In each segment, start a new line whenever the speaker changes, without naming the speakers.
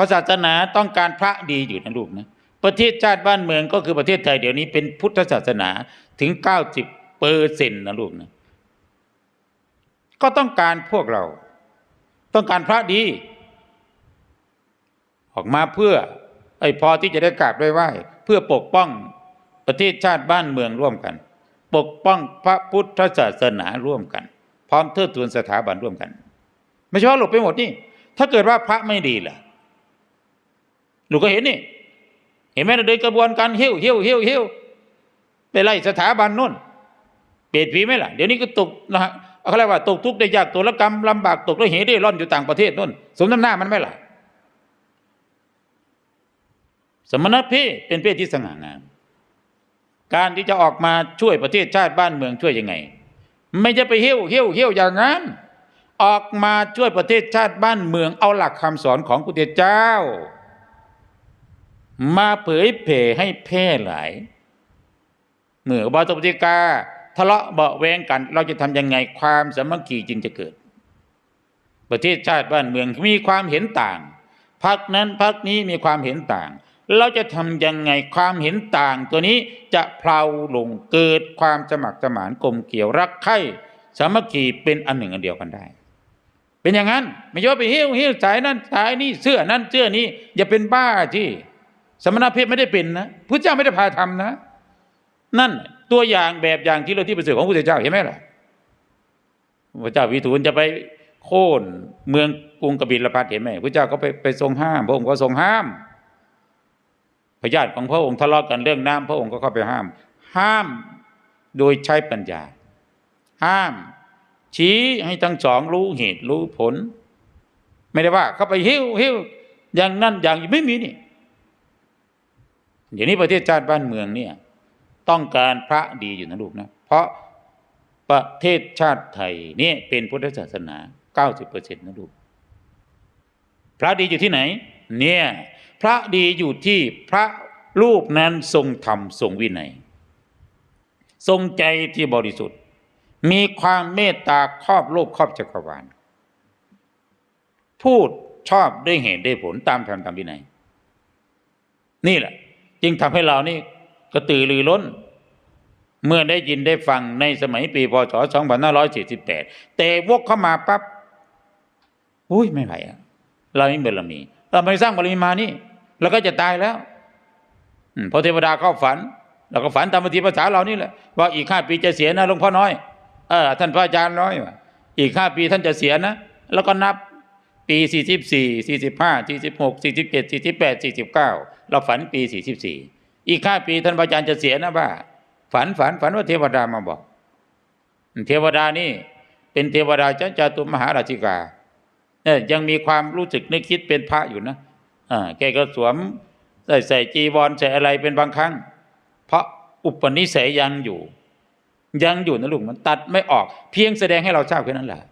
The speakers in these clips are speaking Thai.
ราะศาสนาต้องการพระดีอยู่นะลูกนะประเทศชาติบ้านเมืองก็คือประเทศไทยเดี๋ยวนี้เป็นพุทธศาสนาถึง 90เปอร์เซ็นต์นะลูกนะก็ต้องการพวกเรา ต้องการพระดี ออกมาเพื่อไอ้พอที่จะได้กราบได้ไหว้เพื่อปกป้องประเทศชาติบ้านเมืองร่วมกัน ปกป้องพระพุทธศาสนาร่วมกัน พร้อมเทิดทูนสถาบันร่วมกัน ไม่ใช่ว่าหลบไปหมดนี่ถ้าเกิดว่าพระไม่ดีล่ะ ลูก็เห็นนี่ เห็นไหมเราเดินกระบวนการเฮี้ยวเฮี้ยวเฮี้ยวเฮี้ยวไปไล่สถาบันนู่นเปรตผีไหมล่ะ เดี๋ยวนี้ก็ตกนะฮะเขาเรียกว่าตกทุกข์ได้ยากตัวละกรรมลำบากตกแล้วเหได้ร่อนอยู่ต่างประเทศนู่น สมน้ำหน้ามันไหมล่ะ สมณเพศเป็นเพศที่สง่างาม การที่จะออกมาช่วยประเทศชาติบ้านเมืองช่วยยังไง ไม่จะไปเหี้ยวเหี้ยวเหี้ยวอย่างนั้นออกมาช่วยประเทศชาติบ้านเมืองเอาหลักคำสอนของพระพุทธเจ้า มาเผยแผ่ให้แพร่หลายเมื่อบาตปฏิกาทะเลาะเบาแวงกัน เราจะทำยังไงความสามัคคีจึงจะเกิด ประเทศชาติบ้านเมืองมีความเห็นต่างพักนั้นพักนี้มีความเห็นต่าง เราจะทำยังไงความเห็นต่าง ตัวนี้จะเพลาลงเกิดความสมัครสมานกลมเกี่ยวรักใคร่สามัคคีเป็นอันหนึ่งอันเดียวกันได้ เป็นอย่างนั้นไม่ใช่ว่าไปเฮี้ยวเฮี้ยวสายนั้นสายนี้เสื้อนั้นเสื้อนี้ อย่าเป็นบ้าที่ สมณเพศไม่ได้เป็นนะพระเจ้าไม่ได้พาทำนะ นั่นตัวอย่างแบบอย่างที่เราที่ประเสริฐของพระเจ้าเห็นไหมล่ะพระเจ้าวิทูลจะไปโค่นเมืองกรุงกบิลพัทเห็นไหมพระเจ้าก็ไปไปทรงห้าม พระองค์ก็ทรงห้ามพญาติของพระองค์ทะเลาะกันเรื่องน้ำพระองค์ก็เข้าไปห้าม ห้ามโดยใช้ปัญญา ห้าม ชี้ให้ทั้งสองรู้เหตุรู้ผล ไม่ได้ว่า เข้าไปหิ้วหิ้วอย่างนั้นอย่างไม่มีนี่ เดี๋ยวนี้ประเทศชาติบ้านเมืองเนี่ยต้องการพระดีอยู่นะลูกนะ เพราะประเทศชาติไทยเนี่ยเป็นพุทธศาสนา 90%นะลูก พระดีอยู่ที่ไหน เนี่ยพระดีอยู่ที่พระรูปนั้นทรงธรรมทรงวินัย ทรงใจที่บริสุทธิ์ มีความเมตตาครอบโลกครอบจักรวาล พูดชอบด้วยเหตุด้วยผลตามธรรมตามวินัย นี่แหละ จึงทำให้เรานี่กระตือรือร้น เมื่อได้ยินได้ฟังในสมัยปีพศ 2548 แต่วกเข้ามาปั๊บอุ้ยไม่ไหวเราไม่มีบารมี เราไม่สร้างบารมีมานี่เราก็จะตายแล้วพอเทวดาเข้าฝันเราก็ฝันตามปฏิภาษาเรานี่แหละว่าอีกห้าปีจะเสียนะหลวงพ่อน้อยเออท่านพระอาจารย์น้อยว่าอีกห้าปีท่านจะเสียนะ แล้วก็นับ ปี 44 45 46 47 48 49 เราฝันปี 44 อีกห้าปีท่านพระอาจารย์จะเสียนะบ้าฝันฝันฝันว่าเทวดามาบอก เทวดานี่เป็นเทวดาเจันจาตุมหาราชิกาเนี่ยยังมีความรู้สึกนึกคิดเป็นพระอยู่นะอ่าแกก็สวมใส่ใส่จีวรใส่อะไรเป็นบางครั้ง เพราะอุปนิสัยยังอยู่ ยังอยู่นะลูกมันตัดไม่ออก เพียงแสดงให้เราทราบแค่นั้นแหละ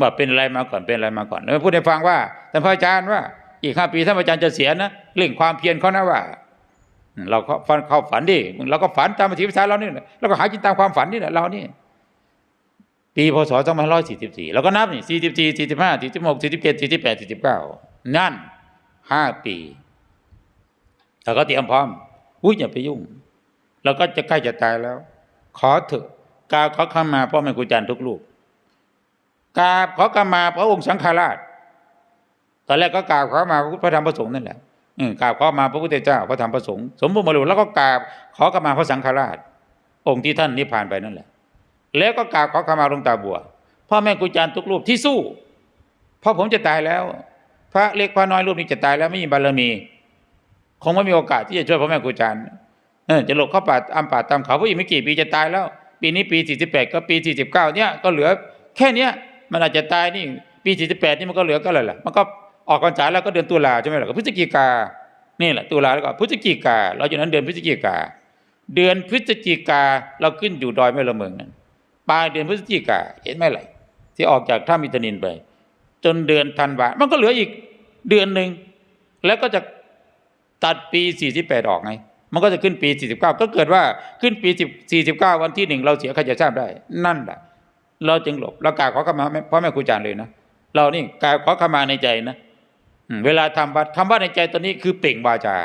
ว่าเป็นอะไรมาก่อนเป็นอะไรมาก่อนแล้วพูดให้ฟังว่าท่านพระอาจารย์ว่า อีกห้าปีท่านพระอาจารย์จะเสียนะเรื่องความเพียรเขานะว่า เราก็ฝันเข้าฝันดิเราก็ฝันตามปฏิปทาเรานี่แหละเราก็หาจินตามความฝันนี่แหละเรานี่ปีพศสองพันร้อยสี่สิบสี่เราก็นับนี่สี่สิบสี่สี่สิบห้าสี่สิบหกสี่สิบเจ็ดสี่สิบแปดสี่สิบเก้านั่นห้าปีเราก็เตรียมพร้อมอุ้ยอย่าไปยุ่งเราก็จะใกล้จะตายแล้ว ขอเถอะกาวขอขมาพ่อแม่ครูอาจารย์ทุกลูก กราบขอกรามาพระองค์สังฆราช ตอนแรกก็กราบขอมาพระพุทธระธรรมพระสงฆ์นั่นแหละอืกราบขอมาพระพุทธเจ้าพระธรรมพระสงฆ์สมบูรณ์บริบูรณ์แล้วก็กราบขอกรามาพระสังฆราช องค์ที่ท่านนิพพานไปนั่นแหละ แล้วก็กราบขอขมาหลวงตาบัวพ่อแม่ครูอาจารย์ทุกรูปที่สู้เพราะผมจะตายแล้ว พระเล็กพระน้อยรูปนี้จะตายแล้วไม่มีบารมีคงไม่มีโอกาสที่จะช่วยพ่อแม่ครูอาจารย์จะหลบเข้าป่าอำป่าตามเขาเพราะอีกไม่กี่ปีจะตายแล้ว ปีนี้ปี 48 ก็ปี 49 เนี่ยก็เหลือแค่เนี้ย มันอาจจะตายนี่ปี48นี่มันก็เหลือก็อะไรล่ะมันก็ออกพรรษาแล้วก็เดือนตุลาใช่ไหมล่ะก็พฤศจิกานี่แหละตุลาแล้วก็พฤศจิกาเราอยู่นั้นเดือนพฤศจิกา เดือนพฤศจิกาเราขึ้นอยู่ดอยแม่ละเมืองนั้นปลายเดือนพฤศจิกาเห็นไหมล่ะที่ออกจากถ้ำมิตนินไป จนเดือนธันวามันก็เหลืออีกเดือนหนึ่งแล้วก็จะตัดปี 48 ออกไง มันก็จะขึ้นปี 49 ก็เกิดว่าขึ้นปี 49 วันที่หนึ่งเราเสียใครจะทราบได้ นั่นแหละ เราจึงหลบเรากราบขอขมาพ่อแม่ครูอาจารย์เลยนะเรานี่กราบขอขมาในใจนะเวลาทำวัดคำว่าในใจตัวนี้คือเปล่งวาจา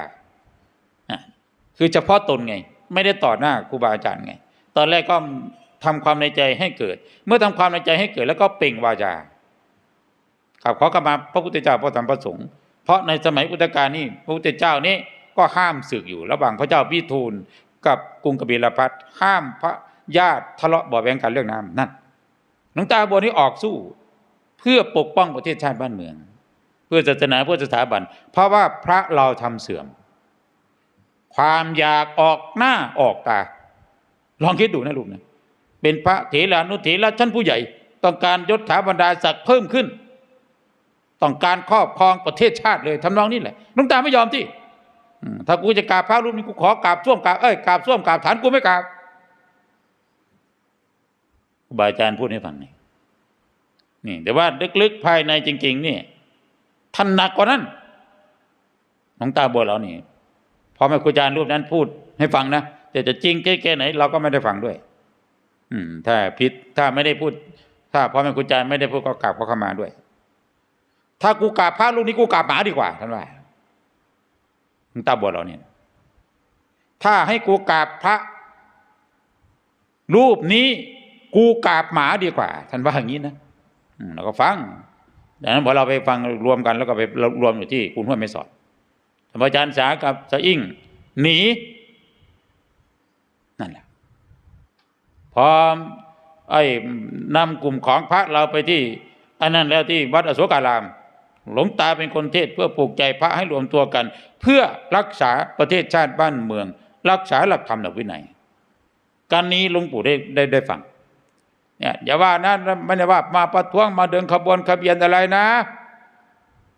คือเฉพาะตนไง ไม่ได้ต่อหน้าครูบาอาจารย์ไง ตอนแรกก็ทำความในใจให้เกิด เมื่อทำความในใจให้เกิด แล้วก็เปล่งวาจาครับขอกรรมาพระพุทธเจ้าพระธรรมพระสงฆ์เพราะในสมัยพุทธกาลนี่พระพุทธเจ้านี่ก็ห้ามศึกอยู่ ระหว่างพระเจ้าวิทูลกับกรุงกบิลพัทห้ามพระญาติทะเลาะเบาะแวงกันเรื่องน้ำนั่น หลวงตาบัวนี้ออกสู้ เพื่อปกป้องประเทศชาติบ้านเมือง เพื่อศาสนาเพื่อสถาบัน เพราะว่าพระเราทำเสื่อม ความอยากออกหน้าออกตา ลองคิดดูนะลูกนะเป็นพระเถรานุเถระชั้นผู้ใหญ่ ต้องการยศถาบรรดาศักดิ์เพิ่มขึ้น ต้องการครอบครองประเทศชาติเลยทำนองนี้แหละหลุงตาไม่ยอมที่ถ้ากูจะกราบพระรูปนี้กูขอกราบส้วมกราบเอ้ยกราบส้วมกราบฐานกูไม่กราบ ครูบาอาจารย์พูดให้ฟังนี่นี่ แต่ว่าลึกๆภายในจริง ๆ นี่ท่านหนักกว่านั้นหลวงตาบัวเรานี่พอแม่ครูอาจารย์รูปนั้นพูดให้ฟังนะแต่จะจริงแค่ไหน เราก็ไม่ได้ฟังด้วย อืม ถ้าผิดถ้าไม่ได้พูด ถ้าพ่อแม่ครูอาจารย์ไม่ได้พูดก็กราบก็เข้ามาด้วย ถ้ากูกราบพระรูปนี้กูกราบหมาดีกว่าท่านว่าหลวงตาบัวเราเนี่ยถ้าให้กูกราบพระ รูปนี้ กูกราบหมาดีกว่า ท่านว่าอย่างนี้นะเราก็ฟังดังนั้นพอเราไปฟังรวมกันแล้วก็ไปรวมอยู่ที่คุณห้วยไม่สอดท่านอาจารย์สากับสะอิ่งหนีนั่นแหละพอไอ้นำกลุ่มของพระเราไปที่อันนั้นแล้วที่วัดอโศการาม หลวงตาเป็นคนเทศเพื่อปลูกใจพระให้รวมตัวกัน เพื่อรักษาประเทศชาติบ้านเมือง รักษาหลักธรรมหลักวินัย การนี้หลวงปู่ได้ได้ได้ฟัง เนี่ยอย่าว่านะไม่ได้ว่ามาประท้วงมาเดินขบวนขบเบียนอะไรนะ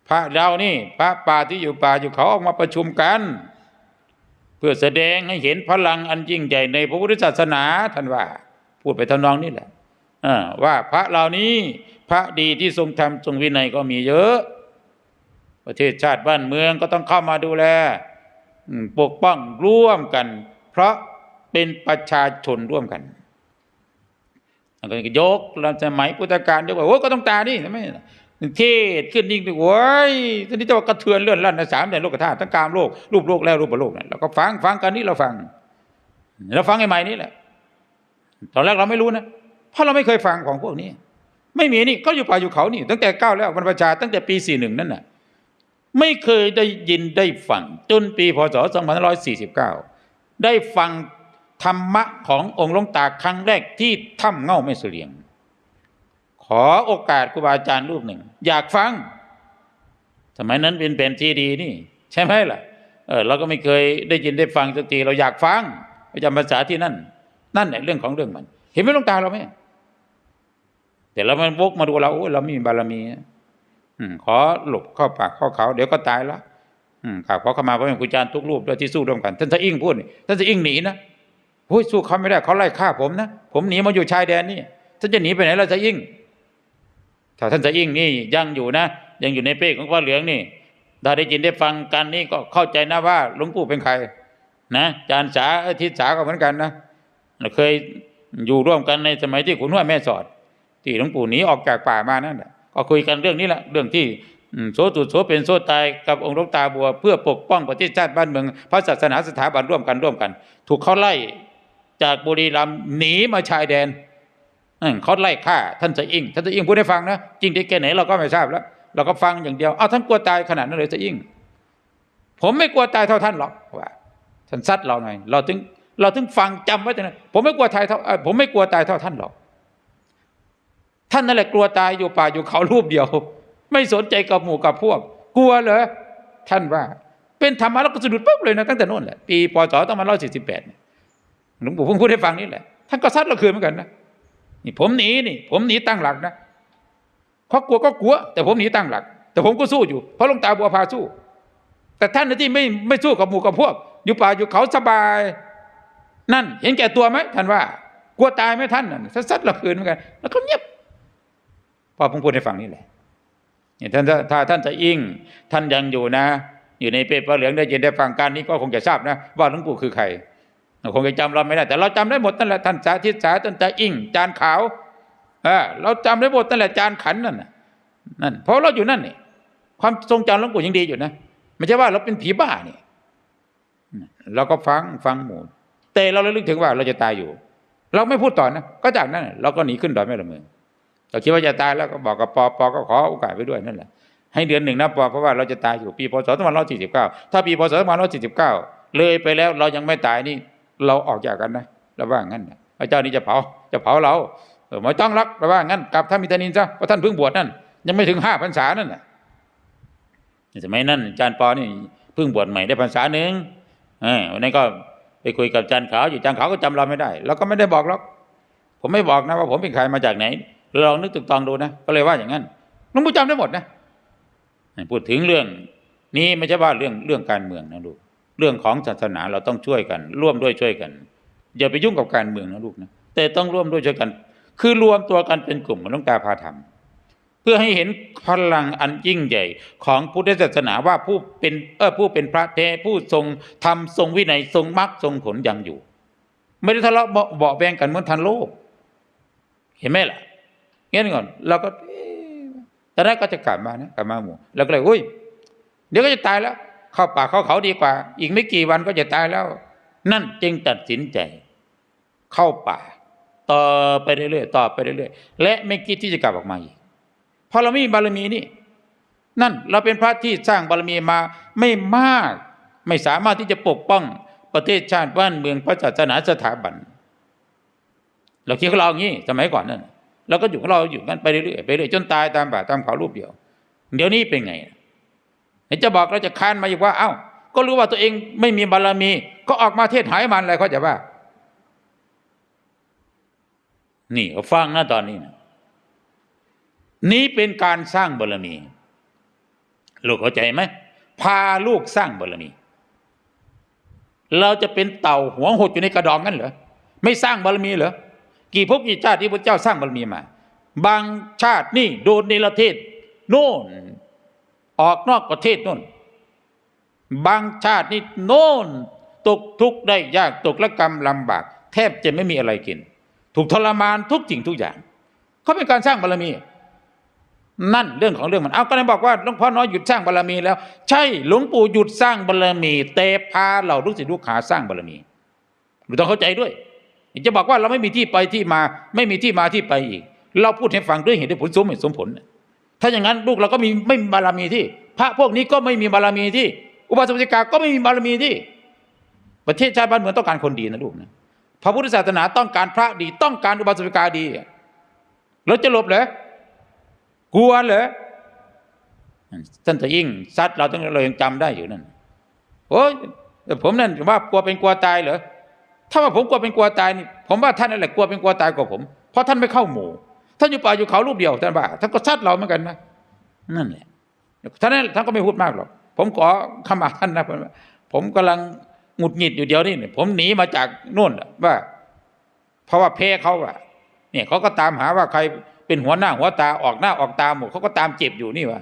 พระเรานี่ พระป่าที่อยู่ป่าอยู่เขาออกมาประชุมกัน เพื่อแสดงให้เห็นพลังอันยิ่งใหญ่ในพระพุทธศาสนาท่านว่า พูดไปทำนองนี้แหละว่าพระเหล่านี้พระดีที่ทรงธรรมทรงวินัยก็มีเยอะ ประเทศชาติบ้านเมืองก็ต้องเข้ามาดูแลปกป้องร่วมกัน เพราะเป็นประชาชนร่วมกัน ก็ยกเราสมัยพุทธกาลยกว่าโอ้ก็ต้องตานี่ทำไมเทศขึ้นยิ่งไปโอ้ยทีนี้จะว่ากระเทือนเลื่อนลั่นในสามแดนโลกธาตุทั้งกามโลกรูปโลกแล้วรูปโลกเนี่ยเราก็ฟังฟังกันนี่เราฟังเราฟังไอ้ใหม่นี่แหละตอนแรกเราไม่รู้นะเพราะเราไม่เคยฟังของพวกนี้ ไม่มีนี่ก็อยู่ป่าอยู่เขานี่ ตั้งแต่ก้าวแล้วบรรพชาตั้งแต่ปีสี่หนึ่งนั่นน่ะไม่เคยได้ยินได้ฟังจนปีพศ2549ได้ฟัง ธรรมะขององค์หลวงตาครั้งแรกที่ถ้ำเง่าไม่เสลียง ขอโอกาสครูบาอาจารย์รูปหนึ่ง อยากฟัง สมัยนั้นเป็นเป็นทีดีนี่ ใช่ไหมล่ะ เออเราก็ไม่เคยได้ยินได้ฟังสักทีเราอยากฟังไปจำภาษาที่นั่น นั่นแหละเรื่องของเรื่องมัน เห็นไหมหลวงตาเราไหมแต่เรามันวกมาดูเราโอ้เราไม่มีบารมีอืมขอหลบเข้าปากเข้าเขาเดี๋ยวก็ตายละอืมข่าวขอเข้ามาพระแม่ครูอาจารย์ทุกรูปด้วยที่สู้ร่วมกัน ท่านจะอิ่งพูดนี่ท่านจะอิ่งหนีนะ โอ้ยสู้เขาไม่ได้เขาไล่ฆ่าผมนะ ผมหนีมาอยู่ชายแดนนี่ท่านจะหนีไปไหนเราจะอิ่ง ถ้าท่านจะอิ่งนี่ยังอยู่นะ ยังอยู่ในเป้ของพระเหลืองนี่ถ้าได้ยินได้ฟังกันนี่ก็เข้าใจนะว่าหลวงปู่เป็นใคร นะอาจารย์สาทิตย์สาก็เหมือนกันนะเคยอยู่ร่วมกันในสมัยที่ขุนห้วยแม่สอด ที่หลวงปู่หนีออกจากป่ามานั่นแหละก็คุยกันเรื่องนี้แหละเรื่องที่โสตุโสเป็นโสตายกับองค์หลวงตาบัว เพื่อปกป้องประเทศชาติบ้านเมืองพระศาสนาสถาบันร่วมกันร่วมกัน ถูกเขาไล่ จากบุรีรัมย์หนีมาชายแดนเขาไล่ฆ่าท่านจะอิงท่านจะอิงพูดให้ฟังนะจริงได้แค่ไหนเราก็ไม่ทราบแล้ว เราก็ฟังอย่างเดียวเอาท่านกลัวตายขนาดนั้นเลยจะอิงผมไม่กลัวตายเท่าท่านหรอกว่าท่านซัดเราหน่อยเราถึงเราถึงฟังจำไว้แต่นั้นผมไม่กลัวตายเท่าผมไม่กลัวตายเท่าท่านหรอก ท่านนั่นแหละกลัวตายอยู่ป่าอยู่เขารูปเดียว ไม่สนใจกับหมู่กับพวก กลัวเหรอท่านว่า เป็นธรรมะแล้วก็สะดุดปุ๊บเลยนะตั้งแต่โน่นแหละปีปศต้องมาร้อยสี่สิบแปด หลวงปู่เพิ่งพูดให้ฟังนี่แหละท่านก็ซัดเราคืนเหมือนกันนะนี่ผมหนีนี่ ผมหนีตั้งหลักนะเพราะกลัวก็กลัว แต่ผมหนีตั้งหลัก แต่ผมก็สู้อยู่เพราะหลวงตาบัวพาสู้ แต่ท่านที่ไม่ไม่สู้กับหมู่กับพวก อยู่ป่าอยู่เขาสบาย นั่น เห็นแก่ตัวไหมท่านว่า กลัวตายไหมท่านน่ะซัดๆละคืนเหมือนกัน แล้วก็เงียบพอผมพูดให้ฟังนี่แหละนี่ท่านถ้าถ้าท่านจะอิงท่านยังอยู่นะ อยู่ในเปเปอร์เหลืองได้ยินได้ฟังการนี้ก็คงจะทราบนะ ว่าหลวงปู่คือใคร คงจะจำเราไม่ได้ แต่เราจำได้หมดนั่นแหละท่านสาธิตสาท่านจะอิงจานขาวเออเราจำได้หมดนั่นแหละจานขันนั่นนั่นเพราะเราอยู่นั่นนี่ความทรงจำหลวงปู่ยังดีอยู่นะไม่ใช่ว่าเราเป็นผีบ้านี่เราก็ฟังฟังหมู่แต่เราระลึกถึงว่าเราจะตายอยู่ เราไม่พูดต่อนะก็จากนั้นเราก็หนีขึ้นดอยแม่ละเมืองเราคิดว่าจะตายแล้วก็บอกกับปอปอก็ขอโอกาสไปด้วยนั่นแหละให้เดือนหนึ่งนะปอเพราะว่าเราจะตายอยู่ปีพศสองพันร้อยสี่สิบเก้าถ้าปีพศสองพันร้อยสี่สิบเก้าเลยไปแล้วเรายังไม่ตายนี่ เราออกจากกันนะเราว่างั้นนะพระเจ้านี่จะเผาจะเผาเราเออไม่ต้องรักเราว่างั้นกลับท่านมิตานินซะเพราะท่านเพิ่งบวชนั่นยังไม่ถึงห้าพรรษานั่นน่ะสมัยนั้นอาจารย์ปอนี่เพิ่งบวชใหม่ได้พรรษาหนึ่งวันนั้นก็ไปคุยกับอาจารย์ขาวอยู่อาจารย์ขาวก็จำเราไม่ได้เราก็ไม่ได้บอกหรอกผมไม่บอกนะว่าผมเป็นใครมาจากไหนลองนึกตึกตองดูนะก็เลยว่าอย่างนั้นหลุงปู่จำได้หมดนะพูดถึงเรื่องนี้ไม่ใช่ว่าเรื่องเรื่องการเมืองนะลูก เรื่องของศาสนาเราต้องช่วยกัน ร่วมด้วยช่วยกัน อย่าไปยุ่งกับการเมืองนะลูกนะแต่ต้องร่วมด้วยช่วยกัน คือรวมตัวกันเป็นกลุ่มเหมือนหลวงตาพาธรรมเพื่อให้เห็นพลังอันยิ่งใหญ่ของพุทธศาสนาว่าผู้เป็นเออผู้เป็นพระแท้ผู้ทรงธรรมทรงวินัยทรงมรรคทรงผลยังอยู่ ไม่ได้ทะเลาะเบาเบาะแวงกันเหมือนทันโลก เห็นไหมล่ะงั้นก่อนเราก็ตอนแรกก็จะกลับมานะกลับมาหมู่แล้วก็เลยอุ้ยเดี๋ยวก็จะตายแล้ว เข้าป่าเข้าเขาดีกว่า อีกไม่กี่วันก็จะตายแล้ว นั่นจึงตัดสินใจ เข้าป่า ต่อไปเรื่อยๆต่อไปเรื่อยๆและไม่คิดที่จะกลับออกมาอีกเพราะเราไม่มีบารมีนี่ นั่นเราเป็นพระที่สร้างบารมีมาไม่มาก ไม่สามารถที่จะปกป้องประเทศชาติบ้านเมืองพระศาสนาสถาบัน เราคิดของเราอย่างนี้สมัยก่อนนั่นเราก็อยู่ของเราอยู่กันไปเรื่อยๆไปเรื่อยจนตายตามป่าตามเขารูปเดียว เดี๋ยวนี้เป็นไง จะบอกเราจะค้านมาอีกว่า เอ้า ก็รู้ว่าตัวเองไม่มีบารมี ก็ออกมาเทศหายมันอะไรเขาจะว่า นี่เขาฟังนะตอนนี้นะนี้เป็นการสร้างบารมี ลูกเข้าใจไหมพาลูกสร้างบารมี เราจะเป็นเต่าหัวหดอยู่ในกระดองกันเหรอไม่สร้างบารมีเหรอกี่ภพกี่ชาติที่พระเจ้าสร้างบารมีมา บางชาตินี่โดนในประเทศ โน่น ออกนอกประเทศโน่น บางชาตินี่โน่นตกทุกข์ได้ยากตกละกรรมลำบาก แทบจะไม่มีอะไรกิน ถูกทรมานทุกสิ่งทุกอย่าง เขาเป็นการสร้างบารมี นั่นเรื่องของเรื่องมันเอาก็เลยบอกว่าหลวงพ่อน้อยหยุดสร้างบารมีแล้ว ใช่หลวงปู่หยุดสร้างบารมีแต่พาเราลูกศิษย์ลูกหาสร้างบารมีเราต้องเข้าใจด้วยจะบอกว่าเราไม่มีที่ไปที่มา ไม่มีที่มาที่ไปอีก เราพูดให้ฟังด้วยเหตุผลสมเหตุสมผล ถ้าอย่างนั้นลูกเราก็มีไม่มีบารมีที่ พระพวกนี้ก็ไม่มีบารมีที่ อุบาสกอุบาสิกาก็ไม่มีบารมีที่ ประเทศชาติบ้านเมืองต้องการคนดีนะลูกนะพระพุทธศาสนาต้องการพระดี ต้องการอุบาสกอุบาสิกาดีเราจะหลบเหรอกลัวเหรอท่านจะยิ่งซัดเราต้องเรายังจำได้อยู่นั่นโอ้ยแต่ผมนั่นว่ากลัวเป็นกลัวตายเหรอถ้าว่าผมกลัวเป็นกลัวตายนี่ผมว่าท่านนั่นแหละกลัวเป็นกลัวตายกว่าผม เพราะท่านไม่เข้าหมู่ ท่านอยู่ป่าอยู่เขารูปเดียวท่านว่าท่านก็ซัดเราเหมือนกันนะนั่นแหละท่านนั้นท่านก็ไม่พูดมากหรอกผมขอขมาท่านนะผมกำลังหงุดหงิดอยู่เดียวนี่ผมหนีมาจากนู่นว่า เพราะว่าแพ้เขาอะเนี่ยเขาก็ตามหาว่าใครเป็นหัวหน้าหัวตาออกหน้าออกตาหมดเขาก็ตามเจ็บอยู่นี่ว่า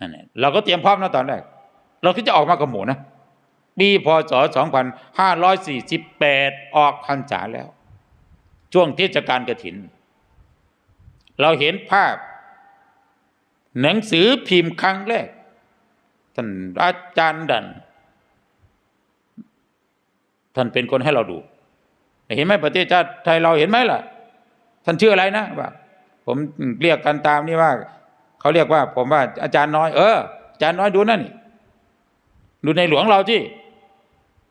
นั่นแหละเราก็เตรียมพร้อมนะตอนแรกเราคิดจะออกมากับหมูนะปีพศ2548 ออกพรรษาแล้ว ช่วงเทศกาลกฐิน เราเห็นภาพ หนังสือพิมพ์ครั้งแรก ท่านอาจารย์ดัน ท่านเป็นคนให้เราดู เห็นไหมประเทศชาติไทยเราเห็นไหมล่ะ ท่านชื่ออะไรนะว่าผมเรียกกันตามนี่ว่า เขาเรียกว่า ผมว่าอาจารย์น้อย เอออาจารย์น้อยดูนั่นนี่ดูในหลวงเราที่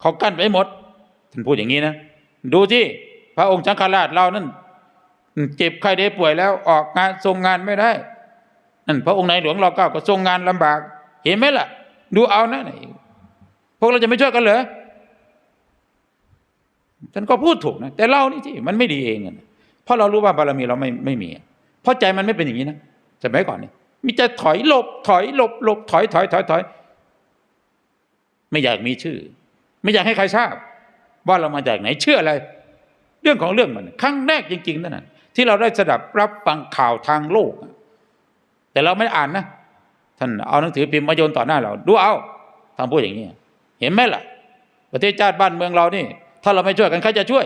เขากั้นไว้หมด ท่านพูดอย่างนี้นะ ดูที่ พระองค์ชังคราชเรานั่นเจ็บไข้ได้ป่วยแล้วออกงานทรงงานไม่ได้นั่นพระองค์ในหลวงเราเก้าก็ทรงงานลำบาก เห็นไหมล่ะ ดูเอานะพวกเราจะไม่ช่วยกันเหรอท่านก็พูดถูกนะ แต่เรานี่ที่มันไม่ดีเองนะเพราะเรารู้ว่าบารมีเราไม่ไม่มี เพราะใจมันไม่เป็นอย่างนี้นะสมัยก่อนนี่มีจะถอยหลบถอยหลบหลบถอยถอยถอยถอยไม่อยากมีชื่อ ไม่อยากให้ใครทราบ ว่าเรามาจากไหนเชื่ออะไร เรื่องของเรื่องมัน ครั้งแรกจริงๆนั่นน่ะที่เราได้สดับรับฟังข่าวทางโลก แต่เราไม่อ่านนะท่านเอาหนังสือพิมพ์มาโยนต่อหน้าเรา ดูเอาทำพูดอย่างนี้ เห็นไหมล่ะ ประเทศชาติบ้านเมืองเรานี่ ถ้าเราไม่ช่วยกันใครจะช่วย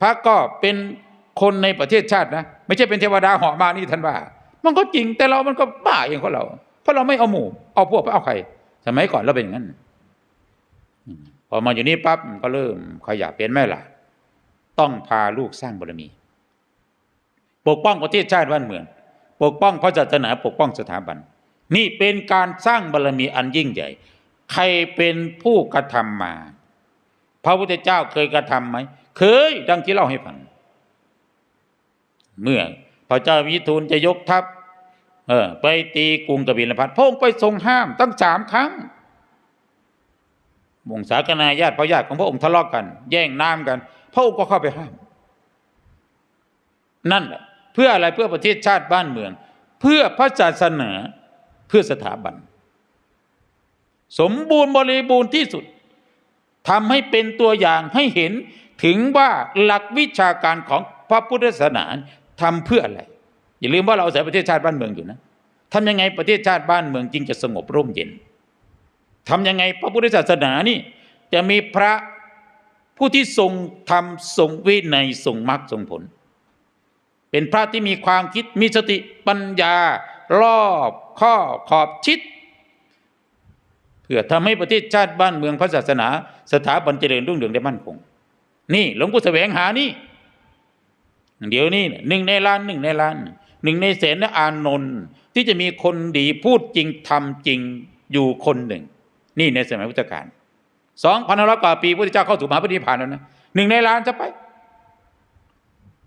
พระก็เป็นคนในประเทศชาตินะ ไม่ใช่เป็นเทวดาเหาะมานี่ท่านว่า มันก็จริงแต่เรามันก็บ้าเองของเรา เพราะเราไม่เอาหมู่ เอาพวกไปเอาใคร สมัยก่อนเราเป็นอย่างนั้นพอมาอยู่นี่ปั๊บก็เริ่มขยับเป็นแม่ล่ะ ต้องพาลูกสร้างบารมี ปกป้องประเทศชาติบ้านเมือง ปกป้องพระศาสนาปกป้องสถาบัน นี่เป็นการสร้างบารมีอันยิ่งใหญ่ ใครเป็นผู้กระทำมา พระพุทธเจ้าเคยกระทำไหม เคย ดังที่เล่าให้ฟัง เมื่อพระเจ้าวิทูลจะยกทัพเออไปตีกรุงกบิลพัทพระองไปทรงห้ามตั้งสามครั้งวงศากนาญาติพระญาติของพระองค์ทะเลาะกัน แย่งน้ำกัน พระองค์ก็เข้าไปห้าม นั่นแหละเพื่ออะไรเพื่อประเทศชาติบ้านเมือง เพื่อพระศาสนาเพื่อสถาบัน สมบูรณ์บริบูรณ์ที่สุดทำให้เป็นตัวอย่างให้เห็นถึงว่าหลักวิชาการของพระพุทธศาสนาทำเพื่ออะไร อย่าลืมว่าเราอาศัยประเทศชาติบ้านเมืองอยู่นะทำยังไงประเทศชาติบ้านเมืองจึงจะสงบร่มเย็นทำยังไงพระพุทธศาสนานี่จะมีพระ ผู้ที่ทรงธรรมทรงวินัยทรงมรรคทรงผล เป็นพระที่มีความคิดมีสติปัญญารอบข้อขอบชิดเพื่อทำให้ประเทศชาติบ้านเมืองพระศาสนา สถาบันเจริญรุ่งเรืองได้มั่นคง นี่หลวงปู่แสวงหานี่ เดี๋ยวนี้หนึ่งในล้านหนึ่งในล้านหนึ่งในแสนและอานนท์ที่จะมีคนดีพูดจริงทำจริงอยู่คนหนึ่ง นี่ในสมัยพุทธกาล สองพันห้าร้อยกว่าปีพระพุทธเจ้าเข้าสู่มหาปฏิพานแล้วนะหนึ่งในล้านจะไป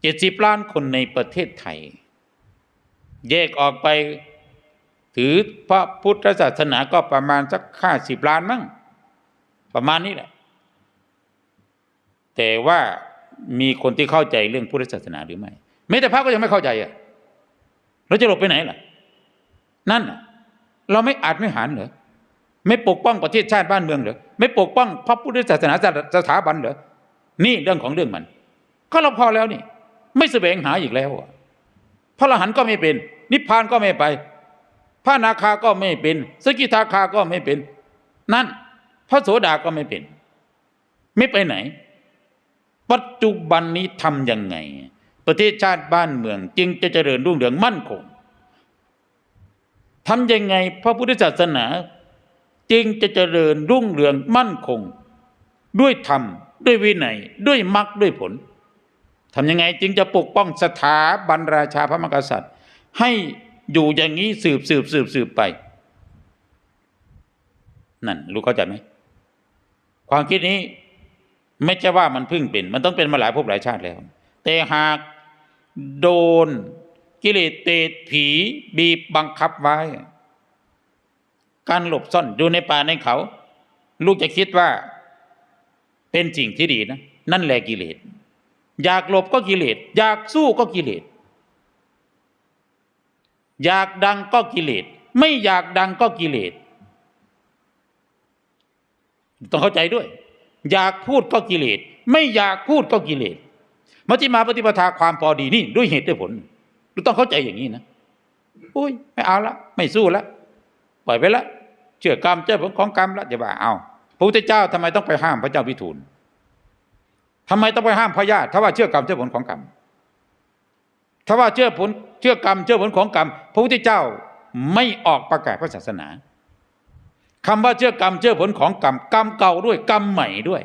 เจ็ดสิบล้านคนในประเทศไทย แยกออกไปถือพระพุทธศาสนาก็ประมาณสักห้าสิบล้านมั้งประมาณนี้แหละ แต่ว่ามีคนที่เข้าใจเรื่องพุทธศาสนาหรือไม่แม้แต่พระก็ยังไม่เข้าใจอะเราจะหลบไปไหนล่ะ นั่นเราไม่อาจไม่หารเหรอ ไม่ปกป้องประเทศชาติบ้านเมืองเหรอไม่ปกป้องพระพุทธศาสนาสถาบันเหรอนี่เรื่องของเรื่องมัน ก็เราพอแล้วนี่ ไม่แสวงหาอีกแล้วพระอรหันต์ก็ไม่เป็น นิพพานก็ไม่ไป พระนาคาก็ไม่เป็น สกิทาคาก็ไม่เป็น นั่น พระโสดาก็ไม่เป็น ไม่ไปไหน ปัจจุบันนี้ทำยังไง ประเทศชาติบ้านเมือง จึงจะเจริญรุ่งเรืองมั่นคงทำยังไงพระพุทธศาสนา จึงจะเจริญรุ่งเรืองมั่นคง ด้วยธรรม ด้วยวินัย ด้วยมรรคด้วยผลทำยังไงจึงจะปกป้องสถาบันราชาพระมหากษัตริย์ ให้อยู่อย่างนี้สืบสืบสืบสืบไป นั่นรู้เข้าใจไหมความคิดนี้ไม่ใช่ว่ามันเพิ่งเป็น มันต้องเป็นมาหลายภพหลายชาติแล้ว แต่หากโดนกิเลสเตดผีบีบบังคับไว้ การหลบซ่อนอยู่ในป่าในเขา ลูกจะคิดว่า เป็นสิ่งที่ดีนะ นั่นแหละกิเลส อยากหลบก็กิเลส อยากสู้ก็กิเลส อยากดังก็กิเลส ไม่อยากดังก็กิเลส ต้องเข้าใจด้วย อยากพูดก็กิเลส ไม่อยากพูดก็กิเลสมัชฌิมาปฏิปทาความพอดีนี่ด้วยเหตุด้วยผลเราต้องเข้าใจอย่างนี้นะ อุ้ย ไม่เอาละ ไม่สู้ละ ปล่อยไปละ เชื่อกรรมเจ้าผลของกรรมละจะว่าเอาพระพุทธเจ้าทำไมต้องไปห้ามพระเจ้าพิทูลทำไมต้องไปห้ามพระญาติถ้าว่าเชื่อกรรมเชื่อผลของกรรมถ้าว่าเชื่อผลเชื่อกรรมเชื่อผลของกรรมพระพุทธเจ้าไม่ออกประกาศพระศาสนาคำว่าเชื่อกรรมเชื่อผลของกรรมกรรมเก่าด้วยกรรมใหม่ด้วย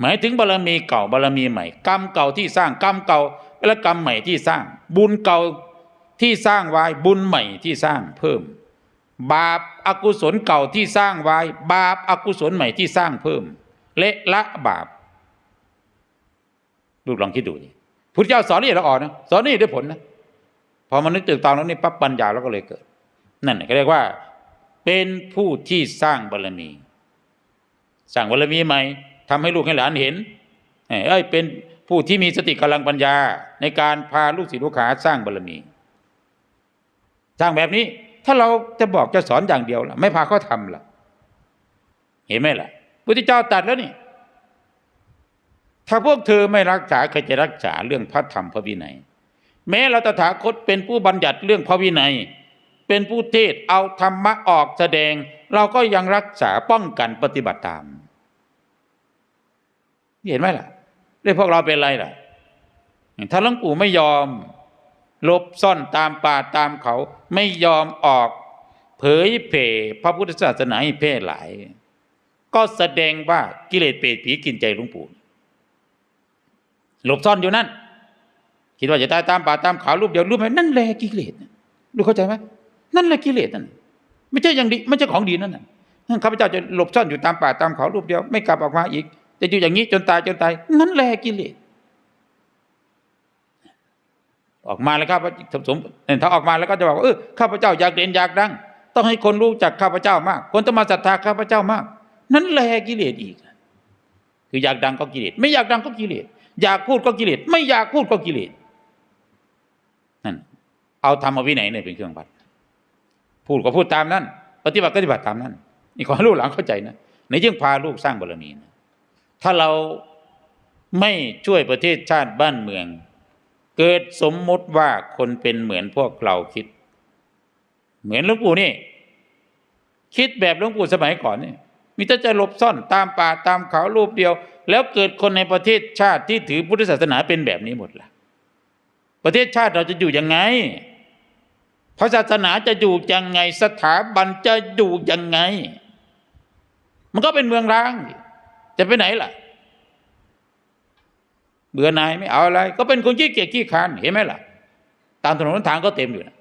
หมายถึงบารมีเก่าบารมีใหม่ กรรมเก่าที่สร้างกรรมเก่าและกรรมใหม่ที่สร้าง บุญเก่าที่สร้างไว้บุญใหม่ที่สร้างเพิ่ม บาปอากุศลเก่าที่สร้างไว้ บาปอากุศลใหม่ที่สร้างเพิ่มและละบาปลูกลองคิดดูดิพุทธเจ้าสอนนี่ละอ่อนนะสอนนี่ได้ผลนะพอมันนึกตึกตองแล้วนี่ปั๊บปัญญาแล้วก็เลยเกิด นั่นก็เรียกว่า เป็นผู้ที่สร้างบารมี สร้างบารมีใหม่ทำให้ลูกให้หลานเห็นเอ้ยเป็นผู้ที่มีสติกำลังปัญญา ในการพาลูกศิษย์ลูกหาสร้างบารมี สร้างแบบนี้ ถ้าเราจะบอกจะสอนอย่างเดียวล่ะ ไม่พาเขาทำล่ะ เห็นไหมล่ะพุทธเจ้าตัดแล้วนี่ ถ้าพวกเธอไม่รักษาใครจะรักษาเรื่องพระธรรมพระวินัย แม้เราตถาคตเป็นผู้บัญญัติเรื่องพระวินัย เป็นผู้เทศเอาธรรมะออกแสดง เราก็ยังรักษาป้องกันปฏิบัติตาม เห็นไหมล่ะเรื่องพวกเราเป็นไรล่ะ ถ้าหลวงปู่ไม่ยอม ลบซ่อนตามป่าตามเขาไม่ยอมออก เผยเผ่พระพุทธศาสนาให้แพร่หลาย ก็แสดงว่ากิเลสเปรตผีกินใจหลวงปู่หลบซ่อนอยู่นั่น คิดว่าจะตายตามป่าตามเขารูปเดียวรูปไหมนั่นแหละกิเลสรู้เข้าใจไหมนั่นแหละกิเลสนั่นไม่ใช่อย่างดีไม่ใช่ของดีนั่นน่ะข้าพเจ้าจะหลบซ่อนอยู่ตามป่าตามเขารูปเดียว ไม่กลับออกมาอีกจะอยู่อย่างนี้จนตายจนตาย นั่นแหละกิเลส ออกมาแล้วครับสมถ้าออกมาแล้วก็จะบอกว่าเออข้าพเจ้าอยากเด่นอยากดัง ต้องให้คนรู้จักข้าพเจ้ามาก คนต้องมาศรัทธาข้าพเจ้ามาก นั่นแหละกิเลสอีก คืออยากดังก็กิเลสไม่อยากดังก็กิเลสอยากพูดก็กิเลสไม่อยากพูดก็กิเลสนั่นเอาธรรมวินัยเนี่ยเป็นเครื่องวัดพูดก็พูดตามนั้น ปฏิบัติก็ปฏิบัติตามนั้นนี่ขอให้ลูกหลานเข้าใจนะในยิ่งพาลูกสร้างบารมีนะถ้าเราไม่ช่วยประเทศชาติบ้านเมือง เกิดสมมติว่าคนเป็นเหมือนพวกเราคิด เหมือนหลวงปู่นี่ คิดแบบหลวงปู่สมัยก่อนนี่มีแต่จะหลบซ่อนตามป่าตามเขารูปเดียว แล้วเกิดคนในประเทศชาติที่ถือพุทธศาสนาเป็นแบบนี้หมดละประเทศชาติเราจะอยู่ยังไงพระศาสนาจะอยู่ยังไง สถาบันจะอยู่ยังไง มันก็เป็นเมืองร้าง จะไปไหนล่ะ เบื่อหน่ายไม่เอาอะไร ก็เป็นคนขี้เกียจขี้คานเห็นไหมล่ะ ตามถนนทางก็เต็มอยู่นะ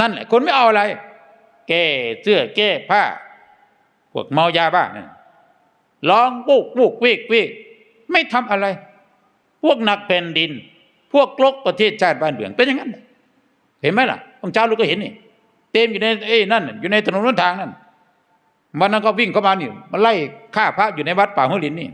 นั่นแหละคนไม่เอาอะไร แก้เสื้อแก้ผ้า พวกเมายาบ้านั่นร้องปุกปุกวิกวิกไม่ทำอะไร พวกหนักแผ่นดิน พวกลกประเทศชาติบ้านเมืองเป็นอย่างนั้น เห็นไหมล่ะองค์เจ้าลูกก็เห็นนี่เต็มอยู่ในเอ้นั่น อยู่ในถนนหนทางนั่นมันนั้นก็วิ่งเข้ามานี่มันไล่ฆ่าพระอยู่ในวัดป่าหัวลินนี่